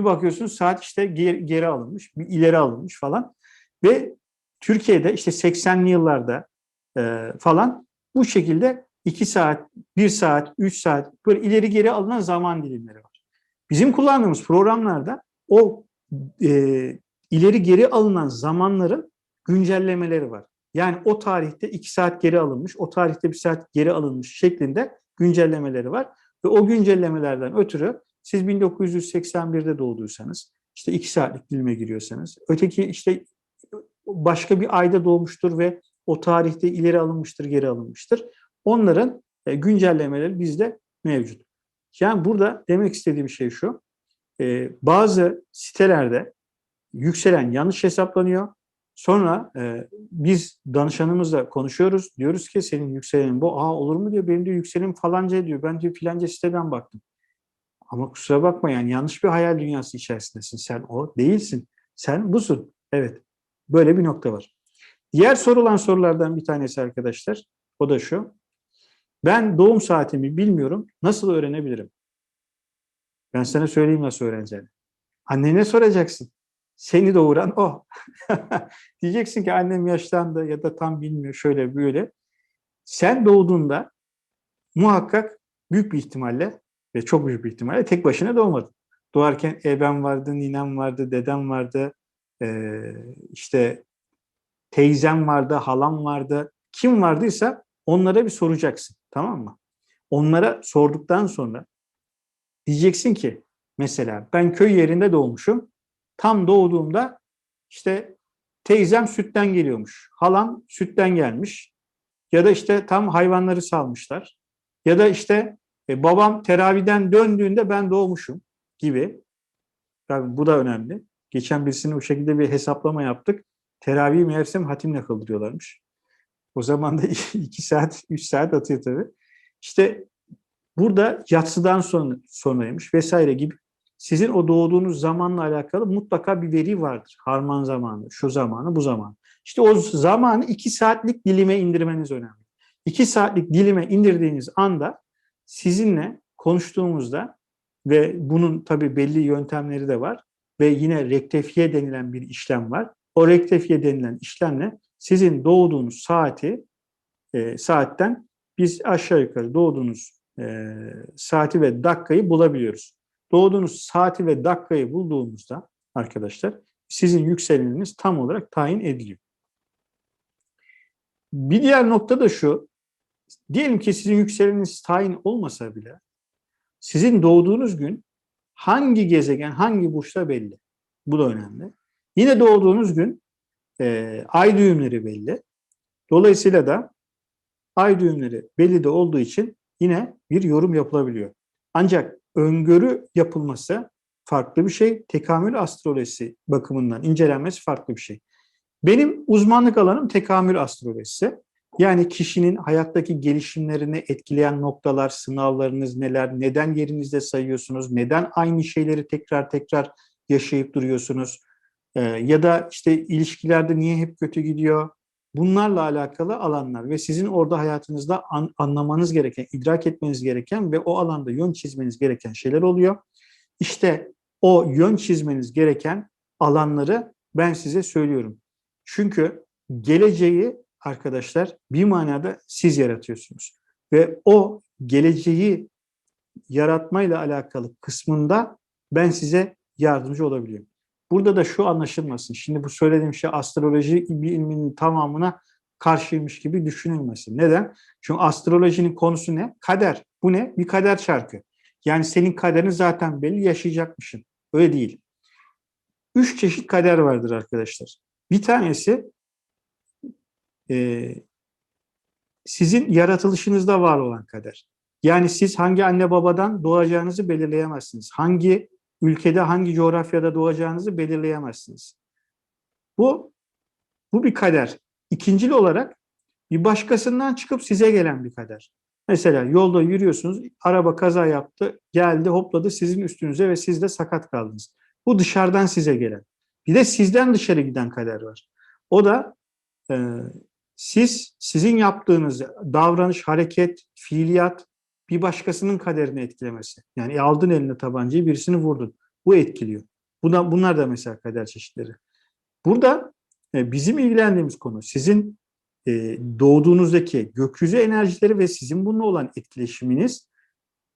Bir bakıyorsunuz saat işte geri, geri alınmış, bir ileri alınmış falan. Ve Türkiye'de işte 80'li yıllarda e, falan bu şekilde 2 saat, 1 saat, 3 saat böyle ileri geri alınan zaman dilimleri var. Bizim kullandığımız programlarda o e, ileri geri alınan zamanların güncellemeleri var. Yani o tarihte 2 saat geri alınmış, o tarihte 1 saat geri alınmış şeklinde güncellemeleri var. Ve o güncellemelerden ötürü siz 1981'de doğduysanız, işte 2 saatlik dilime giriyorsanız, öteki işte başka bir ayda doğmuştur ve o tarihte ileri alınmıştır, geri alınmıştır. Onların e, güncellemeleri bizde mevcut. Yani burada demek istediğim şey şu, e, bazı sitelerde yükselen yanlış hesaplanıyor. Sonra e, biz danışanımızla konuşuyoruz. Diyoruz ki senin yükselenin bu. Aa olur mu diyor. Benim de yükselenim falanca diyor. Ben diyor filanca siteden baktım. Ama kusura bakma yani yanlış bir hayal dünyası içerisindesin. Sen o değilsin. Sen busun. Evet. Böyle bir nokta var. Diğer sorulan sorulardan bir tanesi arkadaşlar. O da şu. Ben doğum saatimi bilmiyorum. Nasıl öğrenebilirim? Ben sana söyleyeyim nasıl öğreneceğini. Annene soracaksın. Seni doğuran o. Diyeceksin ki annem yaşlandı ya da tam bilmiyor şöyle böyle. Sen doğduğunda muhakkak büyük bir ihtimalle ve çok büyük bir ihtimalle tek başına doğmadın. Doğarken ebem vardı, ninem vardı, dedem vardı, ee, işte teyzem vardı, halam vardı. Kim vardıysa onlara bir soracaksın. Tamam mı? Onlara sorduktan sonra diyeceksin ki mesela ben köy yerinde doğmuşum. Tam doğduğumda işte teyzem sütten geliyormuş. Halam sütten gelmiş. Ya da işte tam hayvanları salmışlar. Ya da işte e, babam teraviden döndüğünde ben doğmuşum gibi. Tabii bu da önemli. Geçen birisinin o şekilde bir hesaplama yaptık. Teravih meğersem hatimle kıldırıyorlarmış. O zaman da iki saat, üç saat atıyor tabii. İşte burada yatsıdan sonra, sonraymış vesaire gibi sizin o doğduğunuz zamanla alakalı mutlaka bir veri vardır. Harman zamanı, şu zamanı, bu zaman. İşte o zamanı iki saatlik dilime indirmeniz önemli. İki saatlik dilime indirdiğiniz anda sizinle konuştuğumuzda ve bunun tabii belli yöntemleri de var ve yine rektefiye denilen bir işlem var. O rektefiye denilen işlemle sizin doğduğunuz saati e, saatten biz aşağı yukarı doğduğunuz e, saati ve dakikayı bulabiliyoruz. Doğduğunuz saati ve dakikayı bulduğumuzda arkadaşlar sizin yükseleniniz tam olarak tayin ediliyor. Bir diğer nokta da şu. Diyelim ki sizin yükseleniniz tayin olmasa bile sizin doğduğunuz gün hangi gezegen, hangi burçta belli. Bu da önemli. Yine doğduğunuz gün e, ay düğümleri belli. Dolayısıyla da ay düğümleri belli de olduğu için yine bir yorum yapılabiliyor. Ancak öngörü yapılması farklı bir şey. Tekamül astrolojisi bakımından incelenmesi farklı bir şey. Benim uzmanlık alanım tekamül astrolojisi. Yani kişinin hayattaki gelişimlerini etkileyen noktalar, sınavlarınız neler, neden yerinizde sayıyorsunuz, neden aynı şeyleri tekrar tekrar yaşayıp duruyorsunuz, ee, ya da işte ilişkilerde niye hep kötü gidiyor, bunlarla alakalı alanlar ve sizin orada hayatınızda an, anlamanız gereken, idrak etmeniz gereken ve o alanda yön çizmeniz gereken şeyler oluyor. İşte o yön çizmeniz gereken alanları ben size söylüyorum. Çünkü geleceği arkadaşlar bir manada siz yaratıyorsunuz. Ve o geleceği yaratmayla alakalı kısmında ben size yardımcı olabiliyorum. Burada da şu anlaşılmasın. Şimdi bu söylediğim şey astroloji ilminin tamamına karşıymış gibi düşünülmesin. Neden? Çünkü astrolojinin konusu ne? Kader. Bu ne? Bir kader çarkı. Yani senin kaderin zaten belli yaşayacakmışsın. Öyle değil. Üç çeşit kader vardır arkadaşlar. Bir tanesi e, sizin yaratılışınızda var olan kader. Yani siz hangi anne babadan doğacağınızı belirleyemezsiniz. Hangi ülkede hangi coğrafyada doğacağınızı belirleyemezsiniz. Bu bu bir kader. İkincil olarak bir başkasından çıkıp size gelen bir kader. Mesela yolda yürüyorsunuz, araba kaza yaptı, geldi, hopladı sizin üstünüze ve siz de sakat kaldınız. Bu dışarıdan size gelen. Bir de sizden dışarı giden kader var. O da e, siz, sizin yaptığınız davranış, hareket, fiiliyat bir başkasının kaderini etkilemesi. Yani aldın eline tabancayı birisini vurdun. Bu etkiliyor. Buna, bunlar da mesela kader çeşitleri. Burada e, bizim ilgilendiğimiz konu sizin e, doğduğunuzdaki gökyüzü enerjileri ve sizin bununla olan etkileşiminiz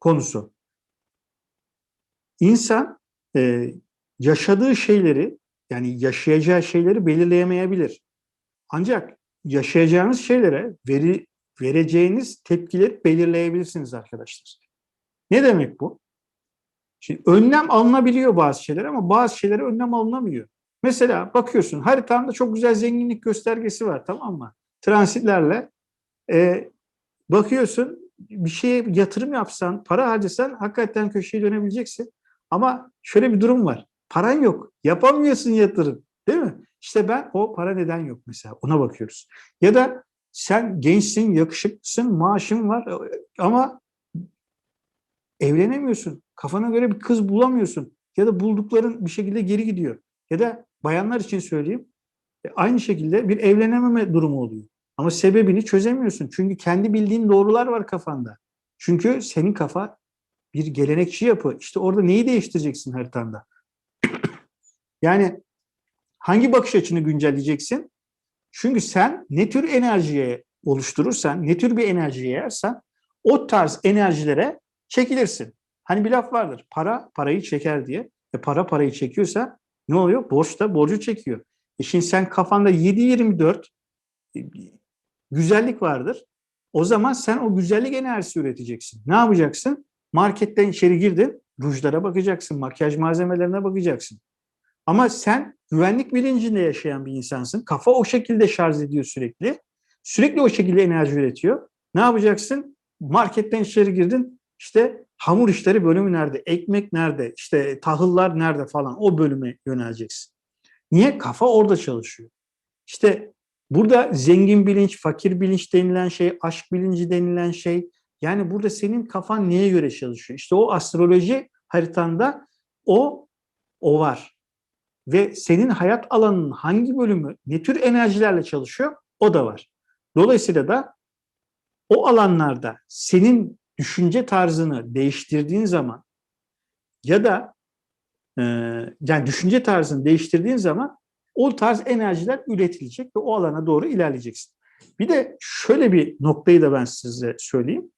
konusu. İnsan e, yaşadığı şeyleri yani yaşayacağı şeyleri belirleyemeyebilir. Ancak yaşayacağınız şeylere veri, vereceğiniz tepkileri belirleyebilirsiniz arkadaşlar. Ne demek bu? Şimdi önlem alınabiliyor bazı şeyler ama bazı şeylere önlem alınamıyor. Mesela bakıyorsun haritanda çok güzel zenginlik göstergesi var tamam mı? Transitlerle e, bakıyorsun bir şeye yatırım yapsan, para harcasan hakikaten köşeye dönebileceksin. Ama şöyle bir durum var. Paran yok. Yapamıyorsun yatırım. Değil mi? İşte ben o para neden yok mesela. Ona bakıyoruz. Ya da sen gençsin, yakışıklısın, maaşın var ama evlenemiyorsun. Kafana göre bir kız bulamıyorsun. Ya da buldukların bir şekilde geri gidiyor. Ya da bayanlar için söyleyeyim. e, Aynı şekilde bir evlenememe durumu oluyor. Ama sebebini çözemiyorsun. Çünkü kendi bildiğin doğrular var kafanda. Çünkü senin kafa bir gelenekçi yapı. İşte orada neyi değiştireceksin haritanda? yani hangi bakış açını güncelleyeceksin? Çünkü sen ne tür enerjiye oluşturursan, ne tür bir enerjiye yersen o tarz enerjilere çekilirsin. Hani bir laf vardır. Para parayı çeker diye. E para parayı çekiyorsa ne oluyor? Borç da borcu çekiyor. E şimdi sen kafanda 7-24 e, güzellik vardır. O zaman sen o güzellik enerjisi üreteceksin. Ne yapacaksın? Marketten içeri girdin, rujlara bakacaksın, makyaj malzemelerine bakacaksın. Ama sen güvenlik bilincinde yaşayan bir insansın. Kafa o şekilde şarj ediyor sürekli. Sürekli o şekilde enerji üretiyor. Ne yapacaksın? Marketten içeri girdin. İşte hamur işleri bölümü nerede? Ekmek nerede? İşte tahıllar nerede falan o bölüme yöneleceksin. Niye? Kafa orada çalışıyor. İşte burada zengin bilinç, fakir bilinç denilen şey, aşk bilinci denilen şey. Yani burada senin kafan neye göre çalışıyor? İşte o astroloji haritanda o o var. Ve senin hayat alanının hangi bölümü, ne tür enerjilerle çalışıyor o da var. Dolayısıyla da o alanlarda senin düşünce tarzını değiştirdiğin zaman ya da e, yani düşünce tarzını değiştirdiğin zaman o tarz enerjiler üretilecek ve o alana doğru ilerleyeceksin. Bir de şöyle bir noktayı da ben size söyleyeyim.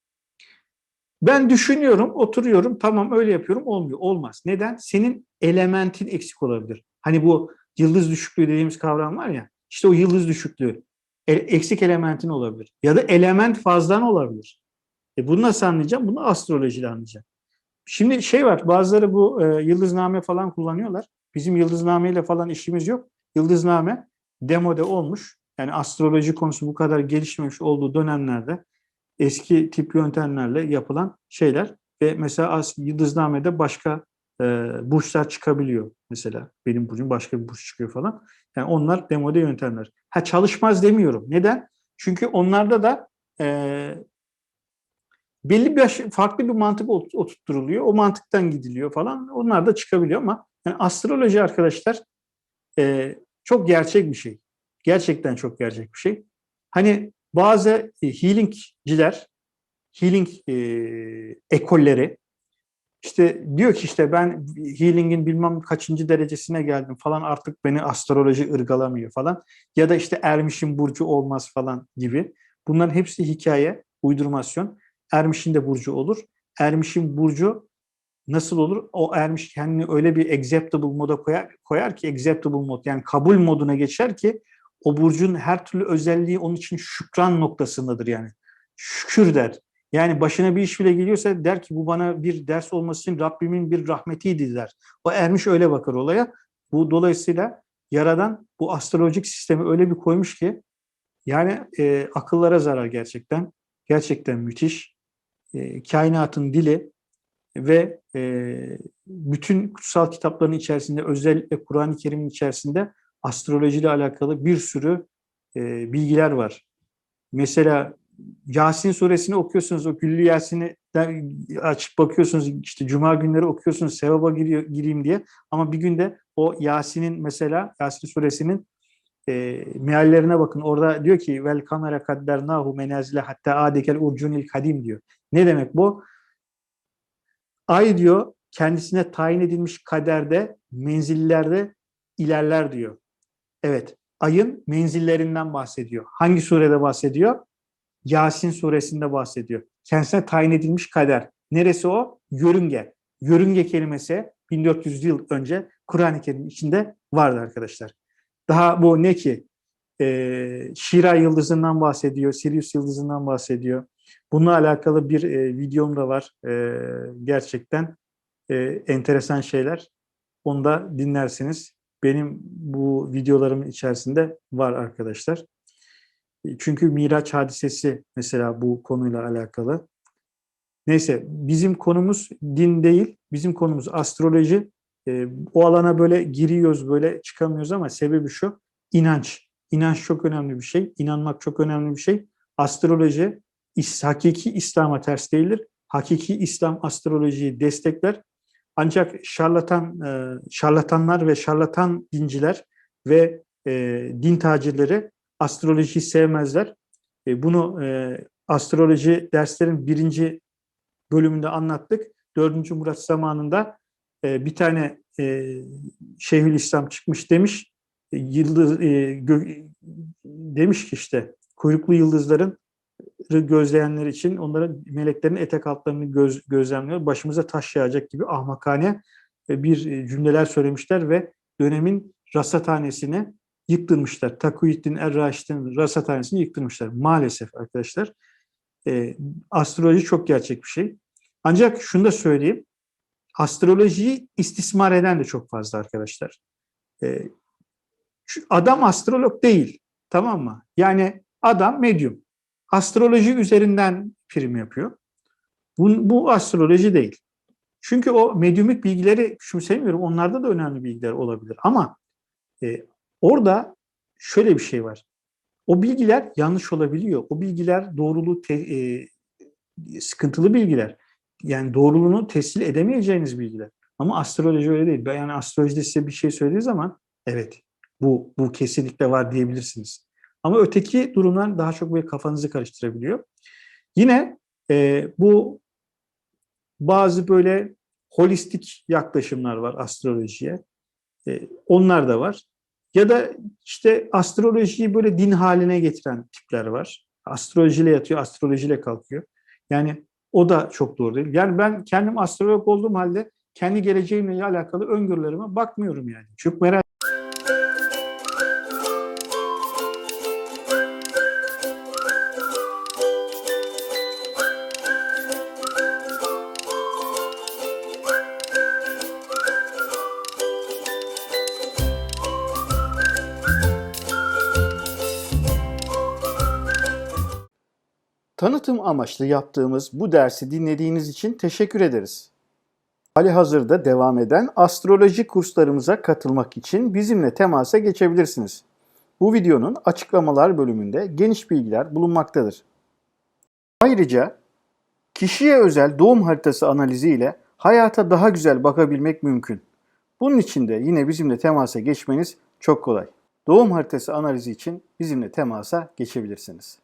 Ben düşünüyorum, oturuyorum, tamam öyle yapıyorum, olmuyor. Olmaz. Neden? Senin elementin eksik olabilir. Hani bu yıldız düşüklüğü dediğimiz kavram var ya, işte o yıldız düşüklüğü e, eksik elementin olabilir. Ya da element fazlan olabilir. E bunu nasıl anlayacağım? Bunu astrolojiyle anlayacağım. Şimdi şey var, bazıları bu e, yıldızname falan kullanıyorlar. Bizim yıldıznameyle falan işimiz yok. Yıldızname demode olmuş. Yani astroloji konusu bu kadar gelişmemiş olduğu dönemlerde eski tip yöntemlerle yapılan şeyler ve mesela yıldıznamede başka e, burçlar çıkabiliyor mesela. Benim burcum başka bir burç çıkıyor falan. Yani onlar demode yöntemler. Ha çalışmaz demiyorum. Neden? Çünkü onlarda da e, belli bir farklı bir mantık oturtturuluyor. O mantıktan gidiliyor falan. Onlar da çıkabiliyor ama yani astroloji arkadaşlar e, çok gerçek bir şey. Gerçekten çok gerçek bir şey. Hani bazı e, healingciler, healing e, ekolleri işte diyor ki işte ben healing'in bilmem kaçıncı derecesine geldim falan artık beni astroloji ırgalamıyor falan. Ya da işte Ermiş'in burcu olmaz falan gibi. Bunların hepsi hikaye, uydurmasyon. Ermiş'in de burcu olur. Ermiş'in burcu nasıl olur? O Ermiş kendini öyle bir acceptable moda koyar, koyar ki acceptable mod yani kabul moduna geçer ki o burcun her türlü özelliği onun için şükran noktasındadır yani. Şükür der. Yani başına bir iş bile geliyorsa der ki bu bana bir ders olması için Rabbimin bir rahmetiydi der. O ermiş öyle bakar olaya. Bu dolayısıyla Yaradan bu astrolojik sistemi öyle bir koymuş ki yani e, akıllara zarar gerçekten. Gerçekten müthiş. E, kainatın dili ve e, bütün kutsal kitapların içerisinde özellikle Kur'an-ı Kerim'in içerisinde astrolojiyle alakalı bir sürü e, bilgiler var. Mesela Yasin suresini okuyorsunuz, o Güllü Yasin'i açıp bakıyorsunuz, işte Cuma günleri okuyorsunuz, sevaba giriyor, gireyim diye. Ama bir günde o Yasin'in mesela, Yasin suresinin e, meallerine bakın. Orada diyor ki vel kamera kaddernahu menazile hatta adekel urcunil kadim diyor. Ne demek bu? Ay diyor kendisine tayin edilmiş kaderde, menzillerde ilerler diyor. Evet, ayın menzillerinden bahsediyor. Hangi surede bahsediyor? Yasin suresinde bahsediyor. Kendisine tayin edilmiş kader. Neresi o? Yörünge. Yörünge kelimesi 1400 yıl önce Kur'an-ı Kerim içinde vardı arkadaşlar. Daha bu ne ki? Ee, Şira yıldızından bahsediyor, Sirius yıldızından bahsediyor. Bununla alakalı bir e, videom da var. E, gerçekten e, enteresan şeyler. Onu da dinlersiniz. Benim bu videolarımın içerisinde var arkadaşlar. Çünkü Miraç hadisesi mesela bu konuyla alakalı. Neyse bizim konumuz din değil, bizim konumuz astroloji. E, o alana böyle giriyoruz, böyle çıkamıyoruz ama sebebi şu, inanç. İnanç çok önemli bir şey, inanmak çok önemli bir şey. Astroloji hakiki İslam'a ters değildir. Hakiki İslam astrolojiyi destekler. Ancak şarlatan e, şarlatanlar ve şarlatan dinciler ve e, din tacirleri astrolojiyi sevmezler. E, bunu e, astroloji derslerin birinci bölümünde anlattık. Dördüncü Murat zamanında e, bir tane e, Şeyhülislam çıkmış demiş, e, yıldız e, gö- demiş ki işte kuyruklu yıldızların gözleyenler için onların meleklerin etek altlarını göz, gözlemliyor. Başımıza taş yağacak gibi ahmakane e, bir e, cümleler söylemişler ve dönemin rasathanesini yıktırmışlar. Takuyuddin Er-Raşid'in rasathanesini yıktırmışlar. Maalesef arkadaşlar. E, astroloji çok gerçek bir şey. Ancak şunu da söyleyeyim. Astrolojiyi istismar eden de çok fazla arkadaşlar. E, adam astrolog değil. Tamam mı? Yani adam medyum astroloji üzerinden prim yapıyor. Bu, bu astroloji değil. Çünkü o medyumik bilgileri küçümsemiyorum. Onlarda da önemli bilgiler olabilir. Ama e, orada şöyle bir şey var. O bilgiler yanlış olabiliyor. O bilgiler doğruluğu te, e, sıkıntılı bilgiler. Yani doğruluğunu tescil edemeyeceğiniz bilgiler. Ama astroloji öyle değil. Yani astrolojide size bir şey söylediği zaman evet bu bu kesinlikle var diyebilirsiniz. Ama öteki durumlar daha çok böyle kafanızı karıştırabiliyor. Yine e, bu bazı böyle holistik yaklaşımlar var astrolojiye. E, onlar da var. Ya da işte astrolojiyi böyle din haline getiren tipler var. Astrolojiyle yatıyor, astrolojiyle kalkıyor. Yani o da çok doğru değil. Yani ben kendim astrolog olduğum halde kendi geleceğimle alakalı öngörülerime bakmıyorum yani. Çok merak Tanıtım amaçlı yaptığımız bu dersi dinlediğiniz için teşekkür ederiz. Hali hazırda devam eden astroloji kurslarımıza katılmak için bizimle temasa geçebilirsiniz. Bu videonun açıklamalar bölümünde geniş bilgiler bulunmaktadır. Ayrıca kişiye özel doğum haritası analizi ile hayata daha güzel bakabilmek mümkün. Bunun için de yine bizimle temasa geçmeniz çok kolay. Doğum haritası analizi için bizimle temasa geçebilirsiniz.